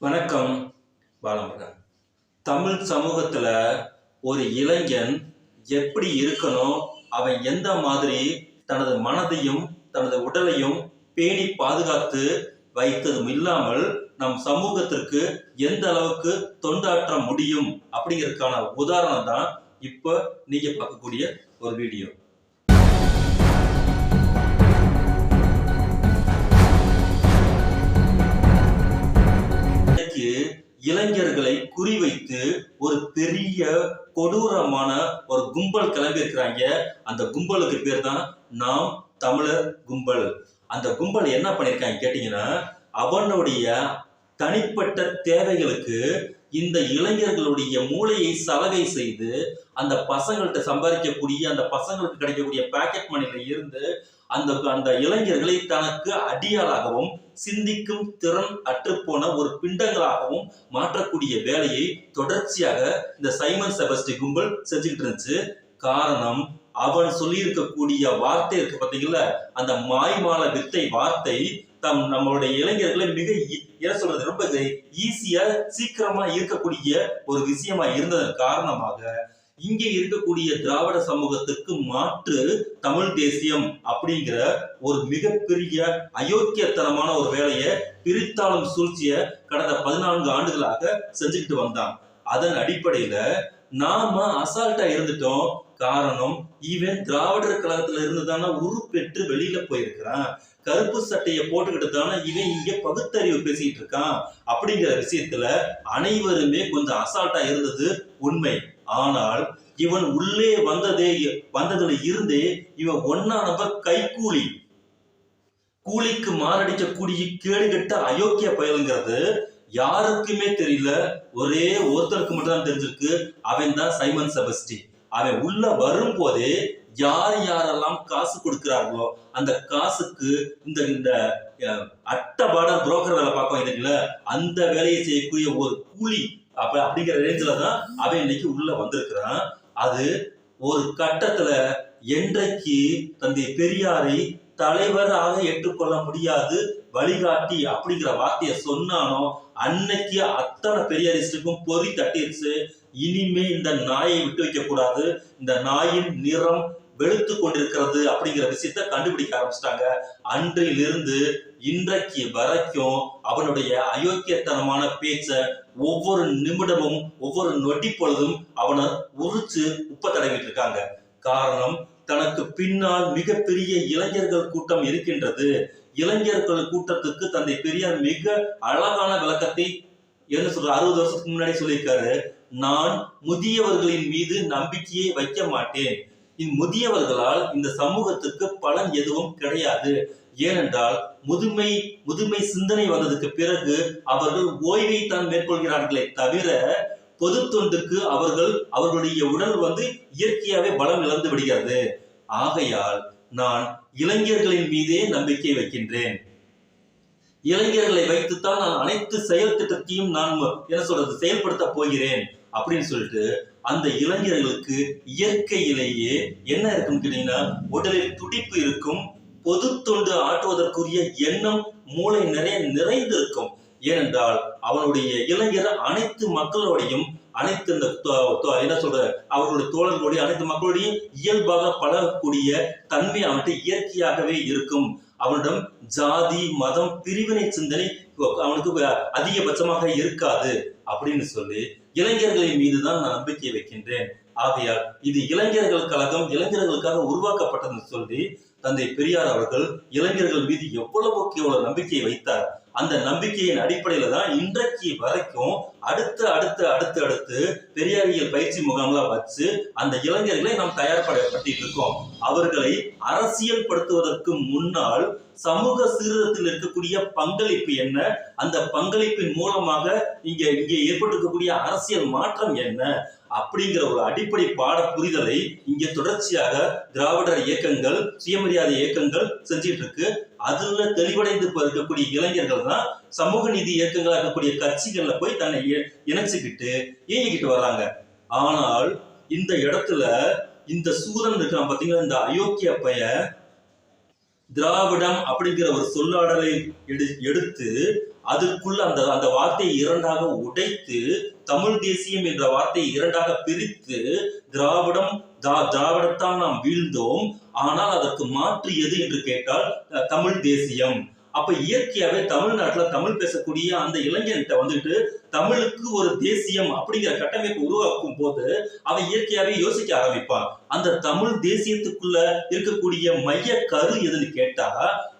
வணக்கம் பாலமுருகன். தமிழ் சமூகத்தில் ஒரு இளைஞன் எப்படி இருக்கணும் அவன் எந்த மாதிரி தனது மனதையும் தனது உடலையும் பேணி பாதுகாத்து வைத்ததும் இல்லாமல் நம் சமூகத்திற்கு எந்த அளவுக்கு தொண்டாற்ற முடியும் அப்படிங்கிறதுக்கான உதாரணம் தான் இப்போ நீங்கள் பார்க்கக்கூடிய ஒரு வீடியோ. இளைஞர்களை குறிவைத்து ஒரு பெரிய கொடூரமான ஒரு கும்பல் கிளம்பி இருக்கிறாங்க அந்த கும்பலுக்கு பேர் தான் நாம் தமிழர் கும்பல். அந்த கும்பல் என்ன பண்ணியிருக்காங்க கேட்டீங்கன்னா அவனுடைய தனிப்பட்ட தேவைகளுக்கு இந்த இளைஞர்களுடைய மூளையை சலவை செய்து அந்த பசங்கள்கிட்ட சம்பாதிக்கக்கூடிய அந்த பசங்களுக்கு கிடைக்கக்கூடிய பேக்கெட் மணில இருந்து அந்த அந்த இளைஞர்களை தனக்கு அடியாளாகவும் சிந்திக்கும் திறன் அற்றுப்போன ஒரு பிண்டங்களாகவும் மாற்றக்கூடிய வேலையை தொடர்ச்சியாக இந்த சைமன் செபஸ்டி கும்பல் செஞ்சுக்கிட்டு இருந்துச்சு. காரணம் அவன் சொல்லியிருக்கக்கூடிய வார்த்தை இருக்கு பார்த்தீங்களா அந்த மாய்மால வித்தை வார்த்தை தம் நம்மளுடைய இளைஞர்களை மிக என்ன சொல்றது ரொம்ப ஈஸியா சீக்கிரமா இருக்கக்கூடிய ஒரு விஷயமா இருந்ததன் காரணமாக இங்கே இருக்கக்கூடிய திராவிட சமூகத்துக்கு மாற்று தமிழ் தேசியம் அப்படிங்கிற ஒரு மிகப்பெரிய அயோக்கியத்தனமான ஒரு வேலையை பிரித்தாளும் சூழ்ச்சிய கடந்த பதினான்கு ஆண்டுகளாக செஞ்சுக்கிட்டு வந்தான். அதன் அடிப்படையில நாம அசால்ட்டா இருந்துட்டோம். காரணம் இவன் திராவிடர் கழகத்துல இருந்து தானே உருப்பெற்று வெளியில போயிருக்கிறான். கருப்பு சட்டையை போட்டுக்கிட்டு தானே இவன் இங்க பகுத்தறிவு பேசிட்டு இருக்கான். அப்படிங்கிற விஷயத்துல அனைவருமே கொஞ்சம் அசால்ட்டா இருந்தது உண்மை. ஆனால் இவன் உள்ளே வந்ததே வந்ததுல இருந்தே இவன் ஒன்னா நம்பர் கைக்கூலி கூலிக்கு கேடு கேடுகட்ட அயோக்கிய பயலுங்கிறது யாருக்குமே தெரியல. ஒரே ஒருத்தருக்கு மட்டும் தான் தெரிஞ்சிருக்கு. அவன் தான் சைமன் செபஸ்டி அவன் உள்ள வரும்போதே யார் யாரெல்லாம் காசு கொடுக்கிறார்களோ அந்த காசுக்கு இந்த இந்த அட்டபாட புரோக்கர் வேலை பார்க்க இதுல அந்த வேலையை செய்யக்கூடிய ஒரு கூலி அப்ப அப்படிங்கிற ரேஞ்சில தான் அவன் இன்னைக்கு உள்ள வந்திருக்கிறான். அது ஒரு கட்டத்துல என்றைக்கு தந்தை பெரியாரை தலைவராக ஏற்றுக்கொள்ள முடியாது வழிகாட்டி அப்படிங்கிற வார்த்தையை சொன்னானோ அன்னைக்கு அத்தனை பெரியாரிஸ்டுக்கும் பொறி தட்டிருச்சு. இனிமே இந்த நாயை விட்டு வைக்க கூடாது. இந்த நாயின் நிறம் வெளுத்து கொண்டிருக்கிறது அப்படிங்கிற விஷயத்த கண்டுபிடிக்க ஆரம்பிச்சிட்டாங்க. அன்றிலிருந்து இன்றைக்கு வரைக்கும் அவனுடைய அயோக்கியத்தனமான பேச்ச ஒவ்வொரு நிமிடமும் ஒவ்வொரு நொடி பொழுதும் அவனை உரிச்சு உப்ப தடவிட்டு இருக்காங்க காரணம் தனக்கு பின்னால் மிகப்பெரிய இளைஞர்கள் கூட்டம் இருக்கின்றது. இளைஞர்கள் கூட்டத்துக்கு தந்தை பெரியார் மிக அழகான விளக்கத்தை என்ன சொல்ற அறுபது வருஷத்துக்கு முன்னாடி சொல்லியிருக்காரு. நான் முதியவர்களின் மீது நம்பிக்கையை வைக்க மாட்டேன். இந்த முதியவர்களால் இந்த சமூகத்துக்கு பலன் எதுவும் கிடையாது. ஏனென்றால் முதுமை முதுமை சிந்தனை வந்ததுக்கு பிறகு அவர்கள் ஓய்வை தான் மேற்கொள்கிறார்களே தவிர பொது தொண்டுக்கு அவர்கள் அவர்களுடைய உடல் வந்து இயற்கையாவே பலம் இழந்து விடுகிறது. ஆகையால் நான் இளைஞர்களின் மீதே நம்பிக்கை வைக்கின்றேன். இளைஞர்களை வைத்துத்தான் நான் அனைத்து செயல் திட்டத்தையும் நான் என்ன சொல்றது செயல்படுத்த போகிறேன் அப்படின்னு சொல்லிட்டு அந்த இளைஞர்களுக்கு இயற்கையிலேயே என்ன இருக்குன்னு கேட்டீங்கன்னா உடலில் துடிப்பு இருக்கும் பொது தொண்டு ஆற்றுவதற்குரிய எண்ணம் மூளை நிறைய நிறைந்திருக்கும். ஏனென்றால் அவனுடைய இளைஞர் அனைத்து மக்களோடையும் அனைத்து இந்த என்ன சொல்ற அவர்களுடைய தோழர்களுடைய அனைத்து மக்களோடையும் இயல்பாக பழகக்கூடிய தன்மை அவன்கிட்ட இயற்கையாகவே இருக்கும். அவனிடம் ஜாதி மதம் பிரிவினை சிந்தனை அவனுக்கு அதிகபட்சமாக இருக்காது அப்படின்னு சொல்லி இளைஞர்களின் மீது தான் நான் நம்பிக்கை வைக்கின்றேன். ஆகையால் இது இளைஞர்கள் கழகம் இளைஞர்களுக்காக உருவாக்கப்பட்டதுன்னு சொல்லி தந்தை பெரியார் அவர்கள் இளைஞர்கள் மீது எவ்வளவு எவ்வளவு நம்பிக்கையை வைத்தார் அந்த நம்பிக்கையின் அடிப்படையில தான் இன்றைக்கு வரைக்கும் அடுத்து அடுத்து அடுத்து அடுத்து பெரியாரியல் பயிற்சி முகாம்லாம் வச்சு அந்த இளைஞர்களை நாம் தயார்படுத்திட்டு இருக்கோம். அவர்களை அரசியல் படுத்துவதற்கு முன்னால் சமூக சீர்திருத்தத்தில் இருக்கக்கூடிய பங்களிப்பு என்ன? அந்த பங்களிப்பின் மூலமாக இங்க இங்கே ஏற்பட்டிருக்கக்கூடிய அரசியல் மாற்றம் என்ன? அப்படிங்கிற ஒரு அடிப்படை பாட புரிதலை இங்க தொடர்ச்சியாக திராவிடர் இயக்கங்கள் சுயமரியாதை இயக்கங்கள் செஞ்சிட்டு இருக்கு அதுல தெளிவடைந்து இருக்கக்கூடிய இளைஞர்கள் தான் சமூக நீதி இயக்கங்களா இருக்கக்கூடிய கட்சிகள்ல போய் தன்னை இணைச்சுக்கிட்டு இயங்கிக்கிட்டு வர்றாங்க. ஆனால் இந்த இடத்துல இந்த சூரன் இருக்கிறான் பாத்தீங்கன்னா இந்த அயோக்கிய பைய திராவிடம் அப்படிங்கிற ஒரு சொல்லாடலை எடு எடுத்து அதற்குள்ள அந்த அந்த வார்த்தையை இரண்டாக உடைத்து தமிழ் தேசியம் என்ற வார்த்தையை இரண்டாக பிரித்து திராவிடம் தா- நாம் வீழ்ந்தோம். ஆனால் அதற்கு மாற்று எது என்று கேட்டால் அஹ், தமிழ் தேசியம். அப்ப இயற்கையாவே தமிழ்நாட்டுல தமிழ் பேசக்கூடிய அந்த இளைஞன்கிட்ட வந்துட்டு தமிழுக்கு ஒரு தேசியம் அப்படிங்கிற கட்டமைப்பு உருவாக்கும் போது அவன் இயற்கையாவே யோசிக்க ஆரம்பிப்பான். அந்த தமிழ் தேசியத்துக்குள்ள இருக்கக்கூடிய மைய கரு எதுன்னு கேட்டா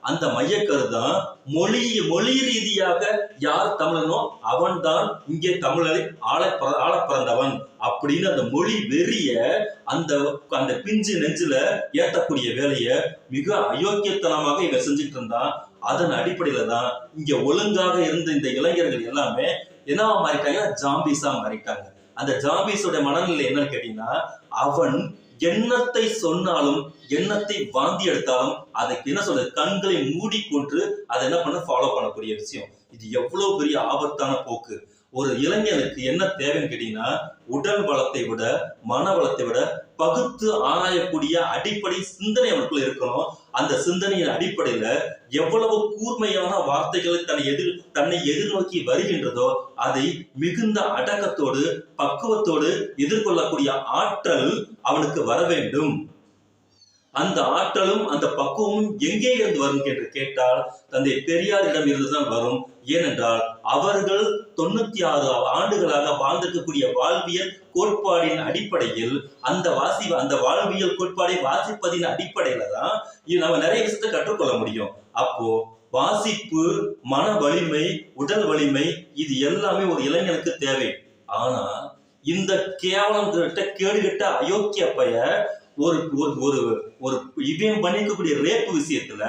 அந்த மையக்கரு தான் மொழி மொழி ரீதியாக யார் தமிழனோ அவன்தான் இங்கே தமிழரை ஆள பற ஆள பிறந்தவன் அப்படின்னு அந்த மொழி வெறிய அந்த அந்த பிஞ்சு நெஞ்சுல ஏத்தக்கூடிய வேலையை மிக அயோக்கியத்தனமாக இவன் செஞ்சுட்டு இருந்தான். அதன் அடிப்படையில தான் இங்க ஒழுங்காக இருந்த இந்த இளைஞர்கள் எல்லாமே என்னவா மாறிட்டாங்க? ஜாம்பிஸா மாறிட்டாங்க. அந்த ஜாம்பிஸோட மனநிலை என்னன்னு கேட்டீங்கன்னா அவன் எண்ணத்தை சொன்னாலும் எண்ணத்தை வாந்தி எடுத்தாலும் அதுக்கு என்ன சொல்றது? கண்களை மூடிக்கொண்டு அதை என்ன பண்ண ஃபாலோ பண்ணக்கூடிய விஷயம். இது எவ்வளவு பெரிய ஆபத்தான போக்கு. ஒரு இளைஞனுக்கு என்ன தேவைன்னு கேட்டீங்கன்னா உடல் வளத்தை விட மன வளத்தை விட பகுத்து ஆராயக்கூடிய அடிப்படை சிந்தனை அவனுக்குள்ள இருக்கணும். அந்த சிந்தனையின் அடிப்படையில எவ்வளவு கூர்மையான வார்த்தைகளை தன்னை எதிர் தன்னை எதிர்நோக்கி வருகின்றதோ அதை மிகுந்த அடக்கத்தோடு பக்குவத்தோடு எதிர்கொள்ளக்கூடிய ஆற்றல் அவனுக்கு வர வேண்டும். அந்த ஆற்றலும் அந்த பக்குவமும் எங்கே இருந்து வரும் என்று கேட்டால் தந்தை பெரியாரிடம் இருந்துதான் வரும். ஏனென்றால் அவர்கள் தொண்ணூத்தி ஆறு ஆண்டுகளாக வாழ்ந்திருக்கக்கூடிய வாழ்வியல் கோட்பாடின் அடிப்படையில் அந்த வாசி அந்த வாழ்வியல் கோட்பாடை வாசிப்பதின் அடிப்படையில தான் நம்ம நிறைய விஷயத்தை கற்றுக்கொள்ள முடியும். அப்போ வாசிப்பு மன வலிமை உடல் வலிமை இது எல்லாமே ஒரு இளைஞனுக்கு தேவை. ஆனா இந்த கேவலம் கிட்ட கேடுகட்ட அயோக்கிய பைய ஒரு ஒரு ஒரு ஒரு இவன் பண்ணிருக்கக்கூடிய ரேப் விஷயத்துல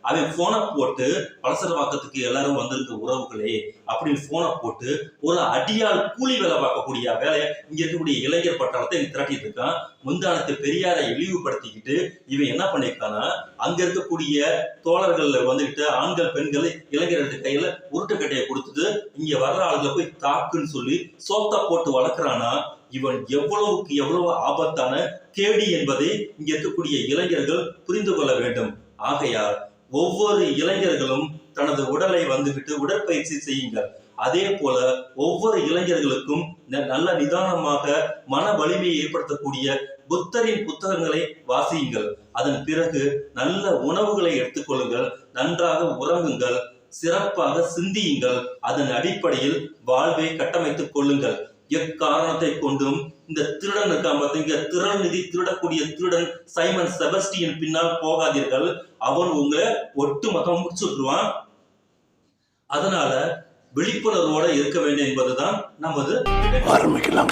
அவன் போனை போட்டு பலசரவாக்கத்துக்கு எல்லாரும் வந்திருக்க உறவுகளே அப்படின்னு போனை போட்டு ஒரு அடியால் கூலி வேலை பார்க்கக்கூடிய வேலையை இங்க இருக்கக்கூடிய இளைஞர் பட்டாளத்தை திரட்டிட்டு இருக்கான். முந்தானத்தை பெரியாரை இழிவுபடுத்திக்கிட்டு இவன் என்ன பண்ணியிருக்கான்னா அங்க இருக்கக்கூடிய தோழர்கள் வந்துகிட்டு ஆண்கள் பெண்கள் இளைஞர்களுக்கு கையில உருட்டுக்கட்டையை கொடுத்துட்டு இங்க வர்ற ஆளுகளை போய் தாக்குன்னு சொல்லி சோத்தா போட்டு வளர்க்குறானா இவன் எவ்வளவுக்கு எவ்வளவு ஆபத்தான கேடி என்பதை இங்க இருக்கக்கூடிய இளைஞர்கள் புரிந்து கொள்ள வேண்டும். ஆகையால் ஒவ்வொரு இளைஞர்களும் தனது உடலை வந்துவிட்டு உடற்பயிற்சி செய்யுங்கள். அதே போல ஒவ்வொரு இளைஞர்களுக்கும் ந- நல்ல நிதானமாக மன வலிமையை ஏற்படுத்தக்கூடிய புத்தரின் புத்தகங்களை வாசியுங்கள். அதன் பிறகு நல்ல உணவுகளை எடுத்துக்கொள்ளுங்கள். நன்றாக உறங்குங்கள். சிறப்பாக சிந்தியுங்கள். அதன் அடிப்படையில் வாழ்வை கட்டமைத்துக் கொள்ளுங்கள். எக்காரணத்தை கொண்டும் இந்த திருடன் இருக்கான் பார்த்தீங்க திறன் நிதி திருடக்கூடிய திருடன் சைமன் செபஸ்டியன் பின்னால் போகாதீர்கள். அவன் உங்களை ஒட்டு மொத்தம் முடிச்சு விட்டுருவான். அதனால விழிப்புணர்வோட இருக்க வேண்டும் என்பதுதான் நமது ஆரம்பிக்கலாம்.